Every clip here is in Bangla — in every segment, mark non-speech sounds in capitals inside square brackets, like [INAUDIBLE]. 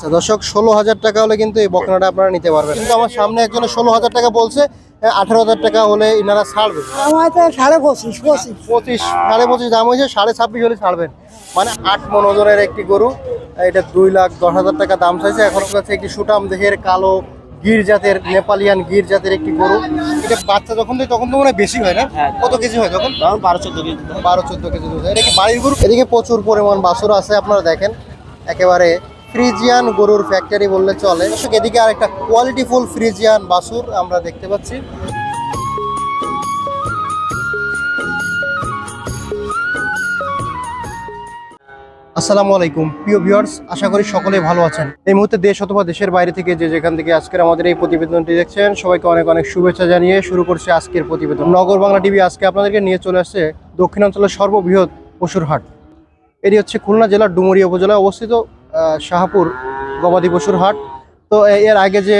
আচ্ছা দর্শক ষোলো হাজার টাকা হলে কিন্তু এই বকনাটা আপনারা নিতে পারবেন। কিন্তু আমার সামনে একজন ষোলো হাজার টাকা বলছে আঠারো হাজার টাকা হলে ইনারা ছাড়বে আমার সাড়ে পঁচিশ পঁচিশ। পঁচিশ সাড়ে পঁচিশ দাম হয়েছে সাড়ে ছাব্বিশ হলে ছাড়বেন। মানে আট মন ওজনের একটি গরু এটা দুই লাখ দশ হাজার টাকা দাম চাইছে। এখন কাছে একটি সুটাম দেহের কালো গির জাতের নেপালিয়ান গির জাতের একটি গরু। এটা বাচ্চা যখন দেয় তখন তো মনে হয় বেশি হয় না? কত কেজি হয় তখন? বারো চোদ্দ কেজি। বারো চোদ্দ কেজি দুধ এটা কি বাড়ির গরু? এদিকে প্রচুর পরিমাণ বাছুর আছে আপনারা দেখেন। একেবারে ফ্রিজিয়ান গরুর ফ্যাক্টরি বললে চলে। এদিকে আর একটা কোয়ালিটিফুল ফ্রিজিয়ান বাছুর আমরা দেখতে পাচ্ছি। আসসালামু আলাইকুম। প্রিয় ভিউয়ার্স আশা করি সকলে ভালো আছেন। এই মুহূর্তে দেশ অথবা দেশের বাইরে থেকে যে যেখান থেকে আজকের আমাদের এই প্রতিবেদনটি দেখছেন, সবাইকে অনেক অনেক শুভেচ্ছা জানিয়ে শুরু করছে আজকের প্রতিবেদন। নগর বাংলা টিভি আজকে আপনাদেরকে নিয়ে চলে আসছে দক্ষিণাঞ্চলের সর্ববৃহৎ পশুর হাট। এটি হচ্ছে খুলনা জেলার ডুমুরিয়া উপজেলায় অবস্থিত শাহপুর গবাদি পশুর হাট। তো এর আগে যে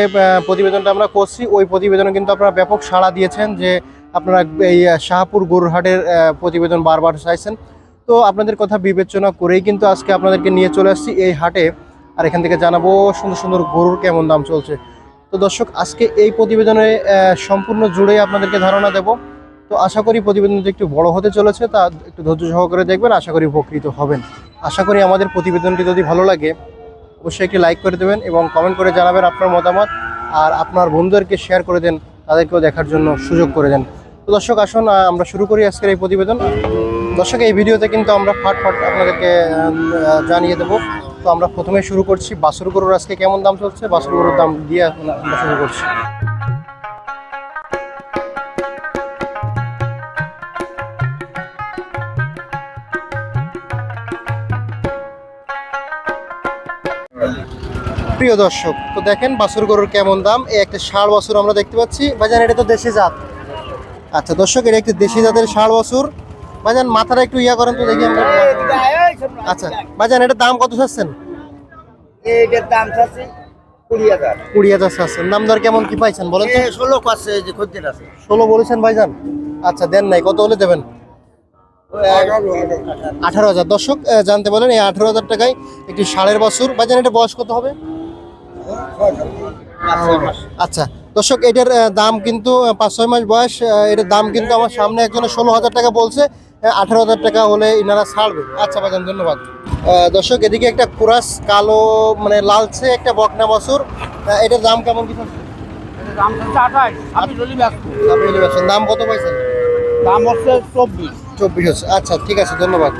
প্রতিবেদনটা আমরা করছি, ওই প্রতিবেদনে কিন্তু আপনারা ব্যাপক সাড়া দিয়েছেন যে আপনারা এই শাহপুর গরুর হাটের প্রতিবেদন বারবার চাইছেন। তো আপনাদের কথা বিবেচনা করেই কিন্তু আজকে আপনাদেরকে নিয়ে চলে আসছি এই হাটে। আর এখান থেকে জানাব সুন্দর সুন্দর গরুর কেমন দাম চলছে। তো দর্শক, আজকে এই প্রতিবেদনে সম্পূর্ণ জুড়েই আপনাদেরকে ধারণা দেব। তো আশা করি প্রতিবেদনটি একটু বড় হতে চলেছে, তা একটু ধৈর্য সহকারে দেখবেন, আশা করি উপকৃত হবেন। আশা করি আমাদের প্রতিবেদনটি যদি ভালো লাগে, অবশ্যই একটি লাইক করে দেবেন এবং কমেন্ট করে জানাবেন আপনার মতামত, আর আপনার বন্ধুদেরকে শেয়ার করে দেন, তাদেরকেও দেখার জন্য সুযোগ করে দেন। তো দর্শক, আসুন আমরা শুরু করি আজকের এই প্রতিবেদন। দর্শক, এই ভিডিওতে কিন্তু আমরা ফাট ফাট আপনাদেরকে জানিয়ে দেবো। তো আমরা প্রথমে শুরু করছি, বাসুর গরুর আজকে কেমন দাম চলছে? বাসুর গরুর দাম দিয়ে আমরা শুরু করছি। প্রিয় দর্শক তো দেখেন বাসুর গরুর কেমন দাম। এই একটা ষাড় বাছুর আমরা দেখতে পাচ্ছি। ভাইজান এটা তো দেশি জাত। আচ্ছা দর্শক এটা একটি দেশি জাতের ষাড় বাছুর। ভাইজান মাথাটা একটু ইয়া করেন তো দেখি আমরা। আচ্ছা ভাইজান এটা দাম কত চাচ্ছেন? এইটার দাম আছে কুড়ি হাজার। কুড়ি হাজার চাচ্ছেন। দাম দর কেমন কি পাইছেন বলেন ষোলো পাচ্ছে যে খদ্দের আছে। ষোলো বলেছেন ভাইজান। আচ্ছা দেন নাই কত হলে দেবেন? আঠারো হাজার। দর্শক জানতে বলেন এই আঠারো হাজার টাকায় একটি ষাঁড়ের বাছুর। ভাইজান এটা বয়স কত হবে? আচ্ছা দর্শক এটার দাম কিন্তু পাঁচ ছয় মাস বয়স এটার দাম কিন্তু আমার সামনে একজনে ষোলো হাজার টাকা বলছে আঠারো হাজার টাকা হলে ইনারা ছাড়বে। আচ্ছা ভাইজান ধন্যবাদ। দর্শক এদিকে একটা কুরাস কালো মানে লালচে একটা বকনা বাছুর এটার দাম কেমন কি দাম কত পাইছেন? দাম হচ্ছে চব্বিশ। চব্বিশ হচ্ছে। আচ্ছা ঠিক আছে ধন্যবাদ।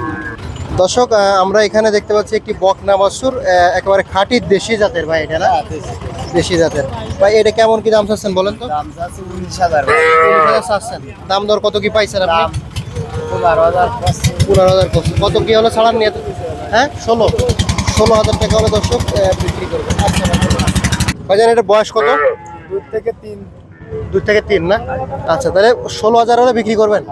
দর্শক আমরা এখানে দেখতে পাচ্ছি একটি বকনা আহ, একেবারে খাঁটি দেশি জাতের ভাই এটা না? দেশি। জাতের। ভাই এটা কেমন কি দাম চাচ্ছেন বলেন তো? দাম উনিশ হাজার। চাচ্ছেন। দাম দর কত কি পাইছেন আপনি? পনেরো হাজার পনেরো হাজার। কত কি হলে ছাড়ান নিয়ে? হ্যাঁ ষোলো। ষোলো হাজার টাকা হলে দর্শক বিক্রি ভাইজান এটা বয়স কত? দুই থেকে তিন। দুই থেকে তিন না? আচ্ছা তাহলে ষোলো হাজার হলে বিক্রি করবেন?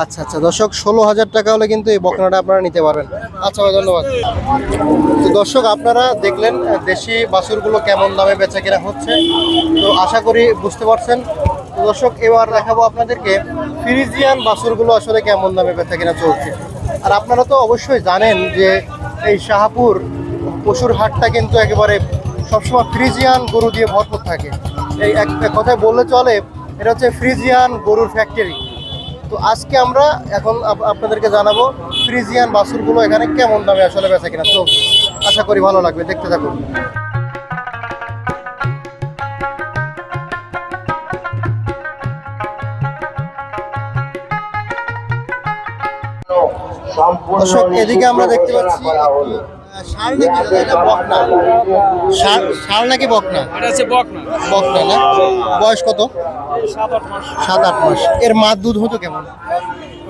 আচ্ছা আচ্ছা। দর্শক ষোলো হাজার টাকা হলে কিন্তু এই বকনাটা আপনারা নিতে পারবেন। আচ্ছা ভাই, ধন্যবাদ। তো দর্শক, আপনারা দেখলেন দেশি বাছুরগুলো কেমন দামে বেচা কেনা হচ্ছে। তো আশা করি বুঝতে পারছেন। দর্শক, এবার দেখাবো আপনাদেরকে ফ্রিজিয়ান বাছুরগুলো আসলে কেমন দামে বেচা কেনা চলছে। আর আপনারা তো অবশ্যই জানেন যে এই শাহপুর পশুর হাটটা কিন্তু একেবারে সবসময় ফ্রিজিয়ান গরু দিয়ে ভরপুর থাকে। এই এক কথায় বললে চলে, এটা হচ্ছে ফ্রিজিয়ান গরুর ফ্যাক্টরি তো আজকে আমরা এখন আপনাদেরকে জানাব ফ্রিজিয়ান বাছুরগুলো এখানে কেমন দামে আসলে বেচা কিনা তো আশা করি ভালো লাগবে দেখতে থাকুন। এদিকে আমরা দেখতে পাচ্ছি ষাঁড় নাকি এটা বকনা। ষাঁড় ষাঁড় নাকি বকনা? এটা হচ্ছে বকনা। বকনা না? বয়স কত? সাত আট মাস। এর মার দুধ হতো কেমন?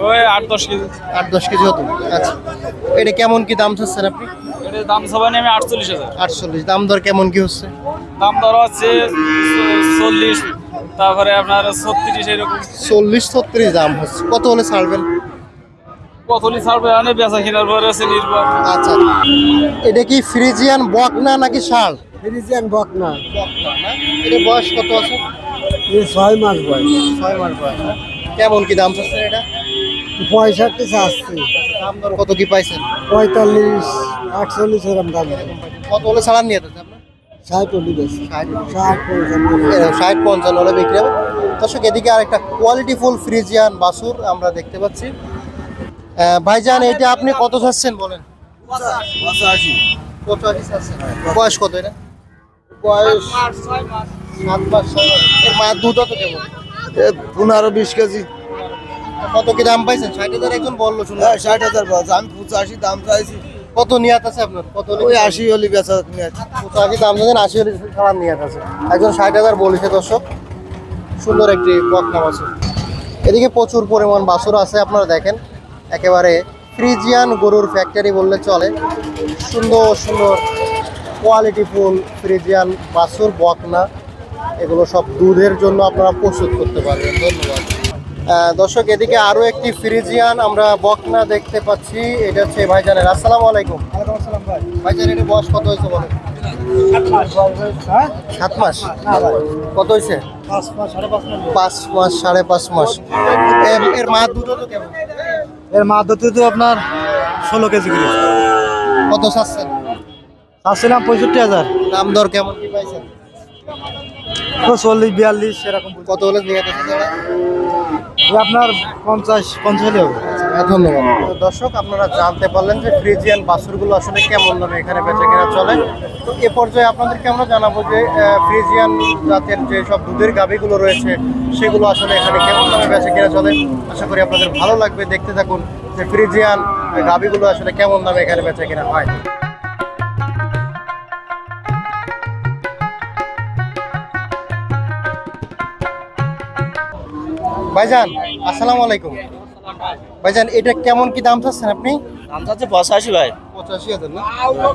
ওই আট দশ কেজি। আট দশ কেজি হতো। আচ্ছা। এটা কেমন কি দাম চাচ্ছেন আপনি? এটার দাম সবাই আটচল্লিশ হাজার। আটচল্লিশ। দাম দর কেমন কি হচ্ছে? দাম দর হচ্ছে চল্লিশ তারপরে আপনার ছত্রিশ এরকম। চল্লিশ ছত্রিশ দাম হচ্ছে। কত হলে ছাড়বেন? কতলি ছাড়বে অনেক বেচা কেনার পরে আছে নির্ভর। আচ্ছা এটা কি ফ্রিজিয়ান বকনা নাকি ষাঁড় ফ্রিজিয়ান বক না? বকনা এটা বয়স কত আছে? এই ছয় মাস বয়স। ছয় মাস বয়স। কেমন কি দাম চাচ্ছেন এটা? পঁয়ষট্টি চাচ্ছি। দাম দর কত কি পাইছেন? পঁয়তাল্লিশ আটচল্লিশ এরকম দাম। কত হলে ছাড়ান নিয়ে যেতেছে ষাট হলি ষাট ষাট পঞ্চান্ন হলে বিক্রি হবে। দর্শক এদিকে আরেকটা কোয়ালিটি ফুল ফ্রিজিয়ান বাসুর আমরা দেখতে পাচ্ছি। ভাইজান এটা আপনি কত চাচ্ছেন বলেন? বয়স কত এটা? বয়স সাত মাস এর মায়ের দুধ তো কেমন পনেরো বিশ কেজি। কত কি দাম পাইছেন? ষাট হাজার একজন বলল শুনে। ষাট হাজার বয়স আমি পঁচাশি দাম চাইছি। কত নিয়াত আছে আপনার? কত ওই আশি হলি বেচা নিয়ে পঁচাশি দাম জানেন আশি হলে খাবার নিয়াত আছে। একজন ষাট হাজার বলেছে দর্শক। সুন্দর একটি বকনা আছে। এদিকে প্রচুর পরিমাণ বাছুর আছে আপনারা দেখেন। একেবারে ফ্রিজিয়ান গরুর ফ্যাক্টরি বললে চলে। সুন্দর সুন্দর কোয়ালিটি ফুল ফ্রিজিয়ান বাছুর বকনা এগুলো সব দুধের জন্য আপনারা প্রস্তুত করতে পারবেন। ধন্যবাদ। দর্শক এদিকে আরও একটি ফ্রিজিয়ান আমরা বকনা দেখতে পাচ্ছি। এটা হচ্ছে ভাইজানের। আসসালামু আলাইকুম। ভাইজান এটা বয়স কত হয়েছে বলেন? সাত মাস। কত হয়েছে? পাঁচ মাস সাড়ে পাঁচ মাস। এর মা দুটো তো কেমন? এর মাধ্যমে তো আপনার ষোলো কেজি করে। কত চাচ্ছেন? চাচ্ছিলাম পঁয়ষট্টি হাজার। দাম দর কেমন কি পাইছেন? তো চল্লিশ বিয়াল্লিশ এরকম কত হলে নিয়ে আপনার পঞ্চাশ পঞ্চাশ হলে হবে। ধন্যবাদ। দর্শক, আপনারা জানতে পারলেন যে ফ্রিজিয়ান বাছুরগুলো আসলে কেমন দামে এখানে বেচা কেনা চলে। তো এ পর্যায়ে আপনাদেরকে আমরা জানাব যে ফ্রিজিয়ান জাতের যে সব দুধের গাভিগুলো রয়েছে, সেগুলো আসলে এখানে কেমন দামে বেচা কেনা চলে। আশা করি আপনাদের ভালো লাগবে। দেখতে থাকুন যে ফ্রিজিয়ান গাভিগুলো আসলে কেমন দামে এখানে বেচা কেনা হয়। ভাইজান, আসসালামু আলাইকুম। ভাইজান এটা কেমন কি দাম চাচ্ছেন আপনি? দাম চাচ্ছে পঁচাশি ভাই। পঁচাশি হাজার না?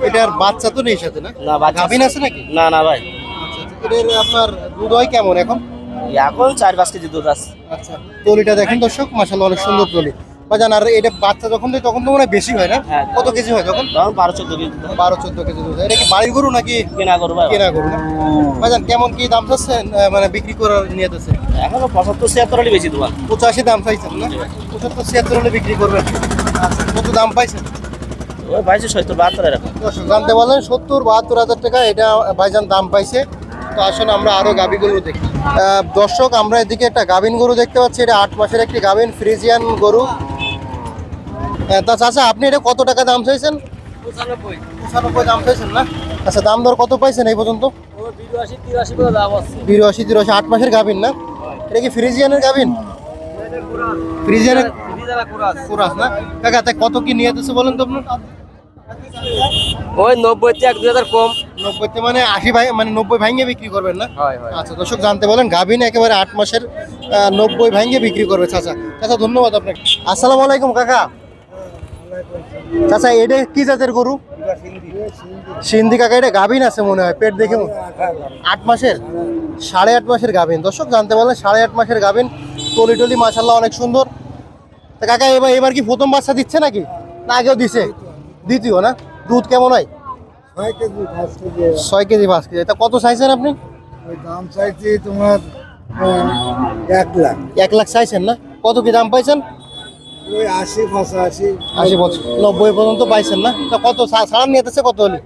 এটার বাচ্চা তো নেই সাথে না? না, গাভিন আছে নাকি? না না ভাই। আচ্ছা আচ্ছা। এটার আপনার দুধ হয় কেমন এখন? এখন চার পাঁচ কেজি দুধ আছে। আচ্ছা তলিটা দেখেন দর্শক মাসাল্লাহ অনেক সুন্দর তলি। ভাইজান আর এটা বাচ্চা যখন দেয় তখন তো মনে হয় বেশি হয় না? হ্যাঁ। কত কেজি হয় তখন? তখন বারো চোদ্দ কেজি। বারো চোদ্দ কেজি দুধ এটা কি বাড়ি গরু নাকি কেনা করব কেনা গরু না? ভাইজান কেমন কি দাম চাচ্ছেন মানে বিক্রি করার নিয়েতেছে এখনও পঁচাত্তর ছিয়াত্তর হলে বেশি তোমার পঁচাশি দাম পাইছেন না? পঁচাত্তর ছিয়াত্তর হলে বিক্রি করবেন। আচ্ছা কত দাম পাইছেন? ওই ভাইছে সত্তর বাহাত্তর এরকম। জানতে পারলেন সত্তর বাহাত্তর হাজার টাকা এটা ভাইজান দাম পাইছে। তো আসলে আমরা আরও গাভী গরু দেখি। দর্শক আমরা এদিকে একটা গাভিন গরু দেখতে পাচ্ছি। এটা আট মাসের একটি গাভিন ফ্রিজিয়ান গরু। তা চাচা আপনি এটা কত টাকা দাম চাইছেন? পঁচানব্বই। দাম চাইছেন না? আচ্ছা দাম দর কত পাইছেন এই পর্যন্ত? বিরাশি তিরাশি আট মাসের গাভিন না? এটা কি ফ্রিজিয়ানের গাভিন? ফ্রিজিয়ানের কুরাস। না? কাকা তাই কত কি নিয়ে যেতেছে বলেন তো আপনার? ওই নব্বই এক দুই হাজার কম। নব্বইতে মানে আশি ভাই মানে নব্বই ভাঙ্গে বিক্রি করবেন না? আচ্ছা দর্শক জানতে বলেন গাভিন একেবারে আট মাসের নব্বই ভাঙ্গে বিক্রি করবে চাচা। চাচা ধন্যবাদ আপনাকে। আসসালামু আলাইকুম কাকা। চাচা এটা কি জাতের গরু? সিন্ধি কাকা এটা গাভিন আছে মনে হয় পেট দেখে আট মাসের? সাড়ে আট মাসের গাভিন। দর্শক জানতে পারলেন সাড়ে আট মাসের গাভিন। টলি টলি মাসাল্লাহ অনেক সুন্দর। তা কাকা এবার এবার কি প্রথম বাচ্চা দিচ্ছে নাকি? না আগেও দিছে। দ্বিতীয় না? দুধ কেমন হয়? ছয় কেজি পাঁচ কেজি। তা কত চাইছেন আপনি? দাম চাইছি তোমার এক লাখ। এক লাখ চাইছেন না? কত কি দাম পাইছেন? ওই আশি পঁচাশি। আশি বছর নব্বই পর্যন্ত পাইছেন না? তা কত নিয়ে কত হলি?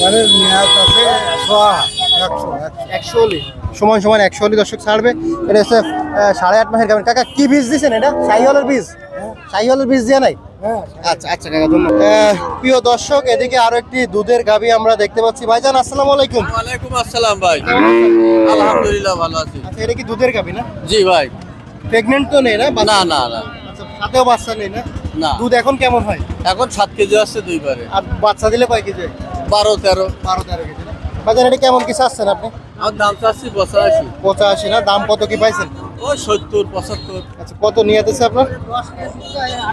মানে মেয়াদ আছে ছয় একশো একশো। একশো সমান সমান একশো হলি দর্শক ছাড়বে। এটা হচ্ছে সাড়ে আট মাসের গাবেন কাকা কি বীজ দিয়েছেন এটা? সাইহলের বীজ? সাইহলের বীজ দিয়ে নাই? হ্যাঁ আচ্ছা আচ্ছা কাকা ধন্যবাদ। প্রিয় দর্শক এদিকে আরও একটি দুধের গাবি আমরা দেখতে পাচ্ছি। ভাইজান আসসালামু আলাইকুম। ওয়ালাইকুম আসসালাম ভাই। আলহামদুলিল্লাহ। ভালো আছি। আচ্ছা এটা কি দুধের গাবি না? জি ভাই। প্রেগনেন্ট তো নেই না? না না না। সাথেও বাচ্চা নেই না? না। দুধ এখন কেমন হয়? এখন সাত কেজি আসছে দুইবারে। আর বাচ্চা দিলে কয় কেজি হয়? বারো তেরো। বারো তেরো কেজি। বাজার এটা কেমন কি চাচ্ছেন আপনি? আমার দাম চাচ্ছি পঁচাশি। পঁচাশি না? দাম কত কি পাইছেন? ওই সত্তর পঁচাত্তর। আচ্ছা কত নিয়ে আপনার?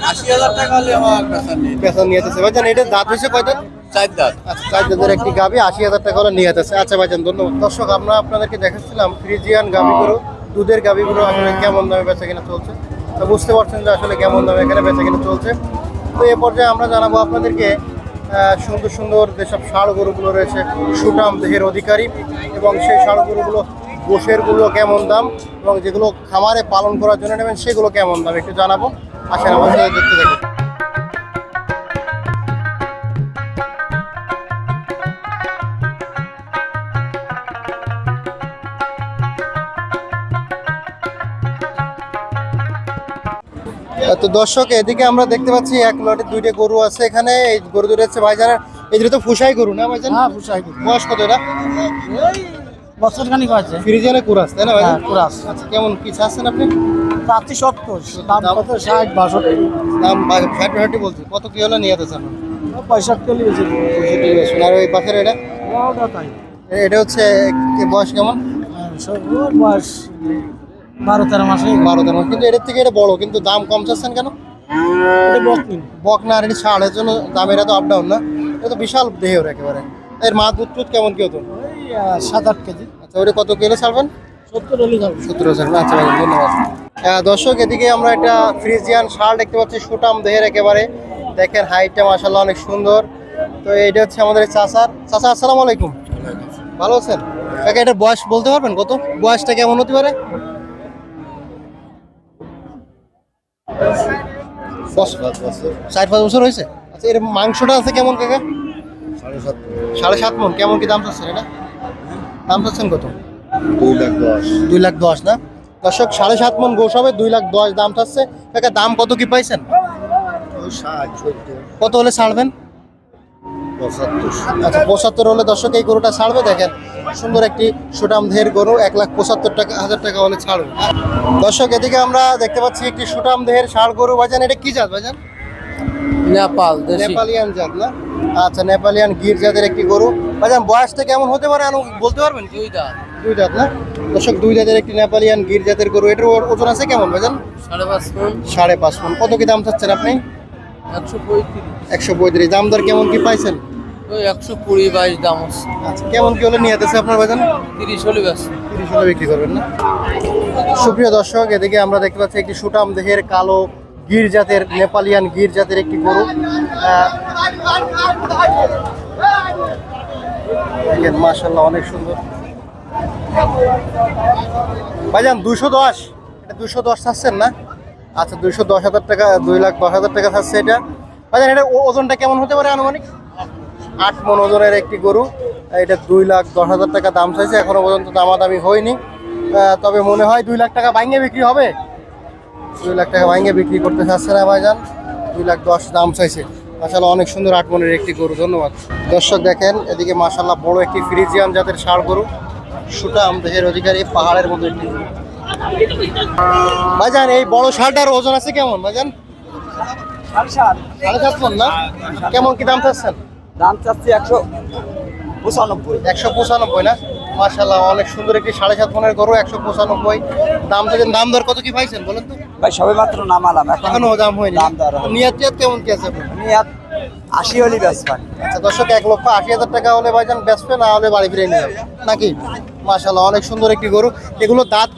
আশি হাজার টাকা হলে আমার পেশা নিয়ে ভাইজান এটা দাঁত হয়েছে কয়টা চার দাঁত। আচ্ছা চার দাঁতের একটি আশি হাজার টাকা হলে নিয়ে আচ্ছা ভাইজান ধন্যবাদ। দর্শক আমরা আপনাদেরকে দেখাচ্ছিলাম ফ্রিজিয়ান গাবিগুলো দুধের গাবিগুলো আসলে কেমন দামে বেচা কিনা চলছে? তো বুঝতে পারছেন যে আসলে কেমন দামে এখানে বেচা কিনে চলছে। তো এ পর্যায়ে আমরা জানাব আপনাদেরকে সুন্দর সুন্দর যেসব ষাড় গরুগুলো রয়েছে সুটাম দেহের অধিকারী এবং সেই ষাড় গরুগুলো গোশেরগুলো কেমন দাম এবং যেগুলো খামারে পালন করার জন্য নেবেন সেগুলো কেমন দাম একটু জানাব। আসেন আমার সাথে দেখতে দেখুন তো দর্শক এদিকে আমরা দেখতে পাচ্ছি এক লটে দুইটা গরু আছে এখানে। এই গরু দুটো হচ্ছে ভাইজানের এই দুটো তো ফুসাই গরু না ভাইজান? হ্যাঁ ফুসাই গরু। বয়স কত এটা? বছর খানিক আছে ফ্রিজিয়ানে কুরাস তাই না ভাইজান? হ্যাঁ, কুরাস। আচ্ছা কেমন কি চাচ্ছেন আপনি? চারটি সত্তর। দাম কত? ষাট বাষট্টি। দাম ফ্যাট ফ্যাটি বলছি। কত কি হলে নিয়ে যেতে চান পঁয়ষট্টি হলে বেশি। পঁয়ষট্টি বেশি। আর ওই পাশের এটা? এটা হচ্ছে বয়স কেমন? ওর বয়স বারো তেরো মাসে বারো তেরো কিন্তু এটার থেকে এটা বড় কিন্তু দাম কম চাচ্ছেন কেন? এটা বকনি। বক না আর এটা ছাড় এর জন্য দামের এত আপ ডাউন না। এটা তো বিশাল দেহের একেবারে। এর মা দুধ টুধ কেমন কি হতো? সাত আট কেজি। আচ্ছা ওটা কত কিলো ছাড়বেন সত্তর হলে যাবে। সত্তর হাজার আচ্ছা ভাই ধন্যবাদ। দর্শক এদিকে আমরা একটা ফ্রিজিয়ান শাল দেখতে পাচ্ছি সুটাম দেহের একেবারে। দেখেন হাইটটা মাসাল্লাহ অনেক সুন্দর। তো এইটা হচ্ছে আমাদের চাচার। চাচা আসসালামু আলাইকুম। ভালো আছেন? কাকা এটার বয়স বলতে পারবেন কত? বয়সটা কেমন হতে পারে? ষাট পাঁচ বছর হয়েছে? আচ্ছা এর মাংসটা আছে কেমন কাকা? সাড়ে সাত মন। কেমন কি দাম চাচ্ছেন এটা? দাম চাচ্ছেন কত? দুই লাখ দশ। দুই লাখ দশ না? দর্শক সাড়ে সাত মন গোস হবে দুই লাখ দশ দাম চাচ্ছে। কাকা দাম কত কি পাইছেন? কত হলে ছাড়বেন? আচ্ছা পঁচাত্তর হলে দর্শক এই গরুটা ছাড়বে? দেখেন সুন্দর একটি সুটাম দেহের গরু এক লাখ পঁচাত্তর টাকা হাজার টাকা হলে ছাড়বে। দর্শক এদিকে আমরা দেখতে পাচ্ছি একটি সুটাম দেহের ষাড় গরু। বাজান এটা কি জাত বাজান নেপাল নেপালিয়ান জাত না? আচ্ছা নেপালিয়ান গির জাতের একটি গরু। বাজান বয়সটা কেমন হতে পারে? বলতে পারবেন? দুই দাঁত। দুই জাত না? দর্শক দুই জাতের একটি নেপালিয়ান গির জাতের গরু। এটার ওজন আছে কেমন বাজান সাড়ে পাঁচ মন। সাড়ে পাঁচ মন। কত কি দাম চাচ্ছেন আপনি? একশো পঁয়ত্রিশ। একশো পঁয়ত্রিশ। দাম দর কেমন কি পাইছেন? ওই একশো কুড়ি বাইশ দাম আচ্ছা কেমন কি হলে নিয়ে যেতেছে আপনার বাজান তিরিশ হলে ব্যাস তিরিশ হলে বিক্রি করবেন না? সুপ্রিয় দর্শক এদিকে আমরা দেখতে পাচ্ছি একটি সুটাম দেহের কালো গির জাতের নেপালিয়ান গির জাতের একটি গরু। দেখেন মাশাল্লাহ অনেক সুন্দর। ভাইজান দুশো দশ। এটা দুশো দশ চাচ্ছেন না? আচ্ছা দুশো দশ হাজার টাকা দুই লাখ দশ হাজার টাকা চাচ্ছে এটা। ভাইজান এটা ওজনটা কেমন হতে পারে আনুমানিক? আট মন ওজনের একটি গরু। এটা দুই লাখ দশ হাজার টাকা দাম চাইছে, এখনও পর্যন্ত দামাদামি হয়নি। তবে মনে হয় দুই লাখ টাকা বাইঙ্গে বিক্রি হবে। দুই লাখ টাকা বাইঙ্গে বিক্রি করতে চাচ্ছে না ভাইজান। দুই লাখ দশ দাম চাইছে। মাসাল্লাহ অনেক সুন্দর আট মনের একটি গরু, ধন্যবাদ। দর্শক দেখেন, এদিকে মাসাল্লাহ বড় একটি ফ্রিজিয়ান জাতের ষাড় গরু সুটাম দেহের অধিকারী, পাহাড়ের মতো একটি। ভাইজান, এই বড় ষাড়টার ওজন আছে কেমন, ভাইজান? সাড়ে সাত মন না? কেমন কি দাম চাচ্ছেন? দাম চাচ্ছি একশো পঁচানব্বই। একশো পঁচানব্বই না? মার্শাল্লাহ অনেক সুন্দর একটি সাড়ে সাত মনের গরু একশো পঁচানব্বই। দাম থেকে দাম দর কত কি পাইছেন বলেন তো? ভাই সবে মাত্র নামালাম এখন দাম হয়নি। দাম দর। নিয়াত কেমন কি আছে? আপনার? আশি হলি ব্যাস আচ্ছা দর্শক এক লক্ষ আশি হাজার টাকা হলে ভাইজান বেচবে না হলে বাড়ি ফিরে নিয়ে যাবে। নাকি? মার্শাল্লাহ অনেক সুন্দর একটি গরু। এগুলো দাঁত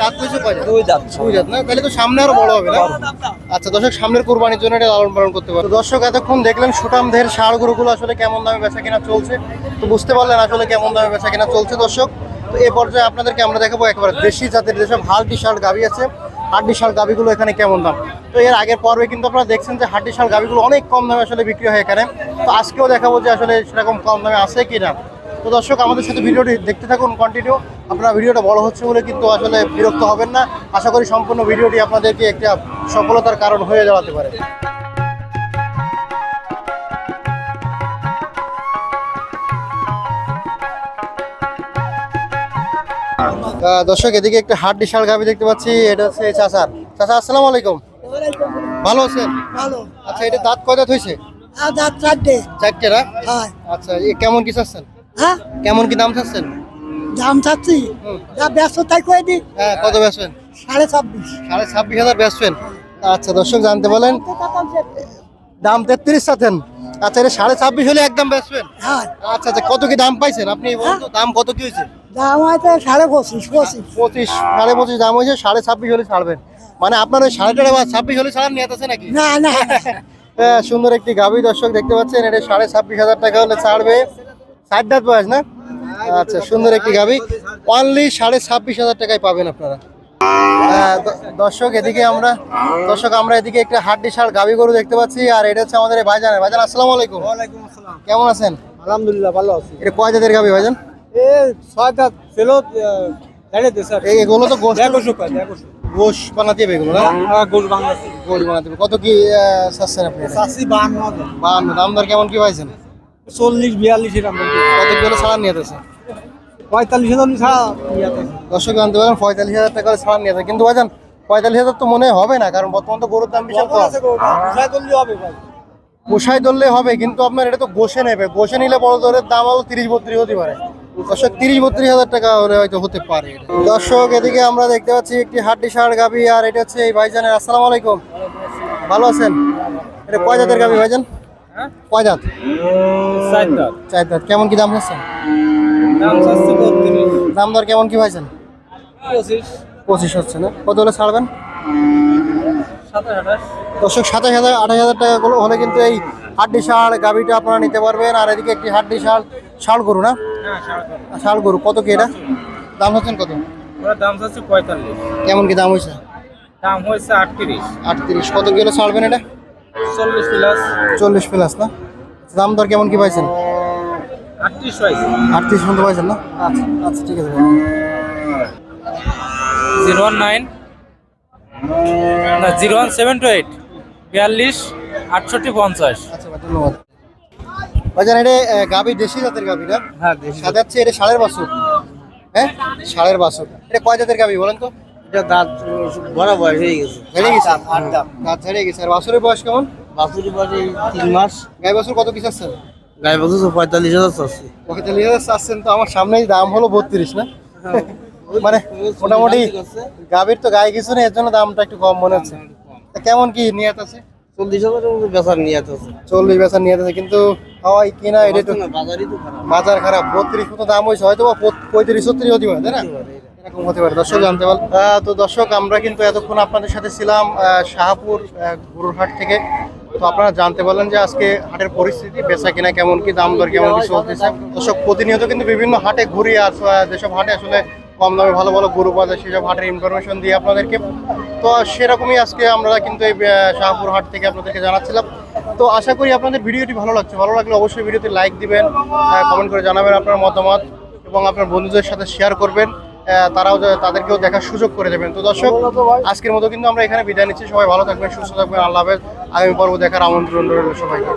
দাঁত কইছে কয়? দুই দাঁত। দুই দাঁত না? তাহলে তো সামনে আরও বড় হবে না? আচ্ছা দর্শক সামনের কোরবানির জন্য এটা লালন পালন করতে পারে। তো দর্শক এতক্ষণ দেখলেন সুটাম দেহের ষাড় গরুগুলো আসলে কেমন দামে বেচা কিনা চলছে। তো বুঝতে পারলেন আসলে কেমন দামে বেচা কিনা চলছে দর্শক। তো এই পর্যায়ে আপনাদেরকে আমরা দেখাবো একেবারে দেশি জাতের যেসব হালটি শাল গাভি আছে। হাড্ডি শাল গাভিগুলো এখানে কেমন দাম? তো এর আগের পর্বে কিন্তু আপনারা দেখছেন যে হাড্ডি শাল গাভিগুলো অনেক কম দামে আসলে বিক্রি হয় এখানে। তো আজকেও দেখাবো যে আসলে সেরকম কম দামে আছে কি না তো দর্শক, আমাদের সাথে ভিডিওটি দেখতে থাকুন কন্টিনিউ আপনারা ভিডিওটা বড় হচ্ছে বলে কিন্তু আসলে বিরক্ত হবেন না। আশা করি সম্পূর্ণ ভিডিওটি আপনাদেরকে একটা সফলতার কারণ হয়ে দাঁড়াতে পারে। দর্শক এদিকে একটা হাট বিশাল গাভি দেখতে পাচ্ছি এটা হচ্ছে চাচার চাচা আসসালামু আলাইকুম। ভালো আছেন? ভালো। আচ্ছা এটা দাঁত কয় দাঁত হয়েছে? দাঁত চারটে। চারটে না? আচ্ছা এ কেমন কি চাচ্ছেন? হ্যাঁ? কেমন কি দাম চাচ্ছেন? দাম চাচ্ছি। যা ব্যস্ত তাই করে দি হ্যাঁ কত বেচবেন? সাড়ে ছাব্বিশ। সাড়ে ছাব্বিশ হাজার বেচবেন। আচ্ছা দর্শক জানতে বলেন দাম তেত্রিশ চাচ্ছেন। আচ্ছা এটা সাড়ে ছাব্বিশ হলে একদম বেচবেন? হ্যাঁ। আচ্ছা আচ্ছা কত কি দাম পাইছেন? আপনি বলুন দাম কত কি হয়েছে? দাম হয়তো সাড়ে পঁচিশ পঁচিশ। পঁচিশ সাড়ে পঁচিশ দাম হয়েছে সাড়ে ছাব্বিশ হলে ছাড়বেন। মানে আপনার ওই সাড়ে বা ছাব্বিশ হলে ছাড়ার নিয়ে আছে নাকি? না না। [LAUGHS] হ্যাঁ, সুন্দর একটি গাভী দর্শক দেখতে পাচ্ছেন এটা সাড়ে ছাব্বিশ হাজার টাকা হলে ছাড়বে। ষাট দাঁত বয়স না? আচ্ছা সুন্দর একটি গাভী। অনলি সাড়ে ছাব্বিশ হাজার টাকায় পাবেন আপনারা। আহ, দর্শক এদিকে আমরা দর্শক আমরা এদিকে একটা হাড্ডি শাল গাবি গরু দেখতে পাচ্ছি আর এটা হচ্ছে আমাদের এই ভাইজানের ভাইজান আসসালামু আলাইকুম। ওয়ালাইকুম কেমন আছেন? আলহামদুলিল্লাহ ভালো আছি। এটা কয় জাতের গাবি ভাইজান? এ ছয়টা ছিল ছেড়ে দে স্যার। এই এগুলো তো গোশ গোশ বানাতে হবে এগুলো না? গোল বাংলাদেশ গোশ বানাতে হবে কত কি চাচ্ছেন আপনি বাহান্ন দাম দর কেমন কি পাইছেন? চল্লিশ বিয়াল্লিশ এরকম কত ছাড়া নিয়ে পঁয়তাল্লিশ হাজার ছাড়া ইয়াতে আছে। দর্শক জানতে পারেন পঁয়তাল্লিশ হাজার টাকা করে ছাড়া নিয়ে কিন্তু ভাইজান পঁয়তাল্লিশ হাজার তো মনে হয় হবে না কারণ বর্তমান তো গরুর দাম বিশাল কম? পোষায় ধরলে হবে কিন্তু আপনার এটা তো গোষে নেবে। গোষে নিলে বড় দরের দাম হলো তিরিশ বত্রিশ হতে পারে। দর্শক তিরিশ বত্রিশ হাজার টাকা হলে হয়তো হতে পারে। দর্শক এদিকে আমরা দেখতে পাচ্ছি একটি হাড্ডি সার গাবি আর এটা হচ্ছে এই ভাইজানের আসসালামু আলাইকুম। ভালো আছেন? এটা কয় জাতের গাবি ভাইজান? কয় জাত? চার জাত। কেমন কি দাম হচ্ছে দাম দর কেমন কি পাইছেন পঁচিশ। হচ্ছে না? কত হলে ছাড়বেন? দর্শক সাতাশ হাজার আঠাশ হাজার টাকা হলে কিন্তু এই হাড্ডি শাল গাবিটা আপনারা নিতে পারবেন। আর এদিকে একটি হাড্ডি শাল শাল গরু না? সাড়ে গরু। কত কি এটা? দাম হচ্ছেন কত? দাম চাচ্ছে পঁয়তাল্লিশ। কেমন কি দাম হয়েছে? দাম হয়েছে আটত্রিশ। আটত্রিশ। কত কিলো ছাড়বেন এটা? চল্লিশ প্লাস। চল্লিশ প্লাস না? দাম দর কেমন কি পাইছেন? আটত্রিশ হয়েছে। আটত্রিশ পর্যন্ত পাইছেন না? আচ্ছা আচ্ছা ঠিক আছে জিরো ওয়ান নাইন। না zero one seven two eight. বিয়াল্লিশ আটষট্টি পঞ্চাশ। আচ্ছা ধন্যবাদ। ভাইজান এটা গাবি দেশি জাতের গাবি না? হ্যাঁ সাদা হচ্ছে এটা ষাঁড়ের বাছুর। হ্যাঁ? ষাঁড়ের বাছুর। এটা কয় জাতের গাবি বলেন তো? এটা দাঁত বরাবর হয়ে গেছে। ঝেড়ে গেছে? দাঁত ঝেড়ে গেছে। আর বাছুরের বয়স কেমন? বাছুরি বয়স তিন মাস। গাই বাছুর কত কি চাচ্ছেন গায়ে বছর পঁয়তাল্লিশ হাজার চাচ্ছি। পঁয়তাল্লিশ হাজার চাচ্ছেন তো আমার সামনেই দাম হলো বত্রিশ না? মানে মোটামুটি গাভীর তো গায়ে কিছু নেই এর জন্য দামটা একটু কম মনে হচ্ছে। কেমন কি নিয়ত আছে? চল্লিশ হাজারের মতো বেচার নিয়ে আছে। চল্লিশ বেচার নিয়ত আছে কিন্তু হয় কিনা এটা তো বাজারই তো খারাপ। বাজার খারাপ বত্রিশ মতো দাম হয়েছে হয়তো বা পঁয়ত্রিশ ছত্রিশ হতে পারে তাই না? এরকম হতে পারে। দর্শক জানতে তো দর্শক আমরা কিন্তু এতক্ষণ আপনাদের সাথে ছিলাম শাহপুর আহ, গরুরহাট থেকে। তো আপনারা জানতে পারলেন যে আজকে হাটের পরিস্থিতি বেচা কিনা কেমন কি দাম দর কেমন কি চলতেছে। দর্শক প্রতিনিয়ত কিন্তু বিভিন্ন হাটে ঘুরি আর যেসব হাটে আসলে কম দামে ভালো ভালো গরু পাওয়া যায়, সেসব হাটের ইনফরমেশন দিয়ে আপনাদেরকে। তো সেরকমই আজকে আমরা কিন্তু এই শাহপুর হাট থেকে আপনাদেরকে জানাচ্ছিলাম। তো আশা করি আপনাদের ভিডিওটি ভালো লাগছে। ভালো লাগলে অবশ্যই ভিডিওতে লাইক দিবেন কমেন্ট করে জানাবেন আপনার মতামত এবং আপনার বন্ধুদের সাথে শেয়ার করবেন। তারাও তাদেরকেও দেখার সুযোগ করে দেবেন। তো দর্শক, আজকের মতো কিন্তু আমরা এখানে বিদায় নিচ্ছি। সবাই ভালো থাকবেন, সুস্থ থাকবেন। আল্লাহ হাফেজ। আগামী পর্ব দেখার আমন্ত্রণ রইল সবাইকে।